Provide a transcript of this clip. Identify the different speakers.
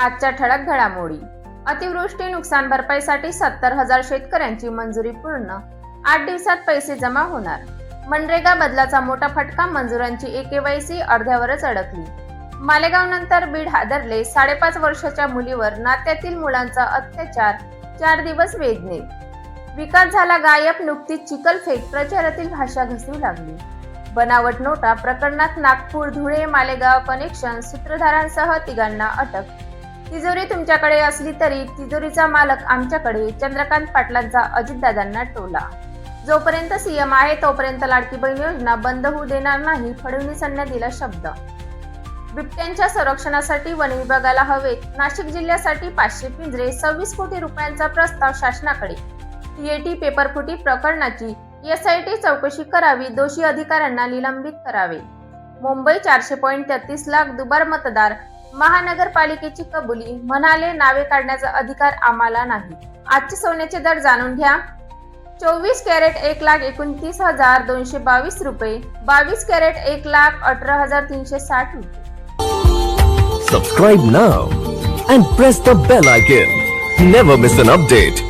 Speaker 1: आजच्या ठळक घडामोडी. अतिवृष्टी नुकसान भरपाईसाठी सत्तर हजार शेतकऱ्यांची मंजुरी पूर्ण. आठ दिवसात पैसे जमा होणार. मनरेगा बदलाचा मोठा फटका मंजुरांची एकेवायसी अर्ध्यावरच अडकली. मालेगाव नंतर बीड हादरले साडेपाच वर्षाच्या मुलीवर नात्यातील मुलांचा अत्याचार चार दिवस वेदने. विकास झाला गायब नुकतीच चिखलफेक प्रचारातील भाषा घसरू लागली. बनावट नोटा प्रकरणात नागपूर धुळे मालेगाव कनेक्शन सूत्रधारांसह तिघांना अटक. तिजोरी तुमच्याकडे असली तरी तिजोरीचा मालक आमच्याकडे चंद्रकांत पाटलांचा अजितदादांना टोला. जोपर्यंत सीएम आहे तोपर्यंत लाडकी बहीण योजना बंद होऊ देणार नाही फडणवीसांना दिला शब्द. बिबट्यांच्या संरक्षणासाठी वन विभागाला हवेत. नाशिक जिल्ह्यासाठी पाचशे पिंजरे सव्वीस कोटी रुपयांचा प्रस्ताव शासनाकडे. टीएटी पेपरफुटी प्रकरणाची एसआयटी चौकशी करावी दोषी अधिकाऱ्यांना निलंबित करावे. मुंबई चारशे पॉईंट तेहतीस लाख दुबार मतदार महानगरपालिकेची कबुली म्हणाले नावे काढण्याचा अधिकार आम्हाला नाही. आजचे सोन्याचे दर जाणून घ्या. चोवीस कॅरेट एक लाख एकोणतीस हजार दोनशे बावीस रुपये बावीस कॅरेट एक लाख अठरा हजार तीनशे साठ रुपये.
Speaker 2: Subscribe now and press the bell icon never miss an update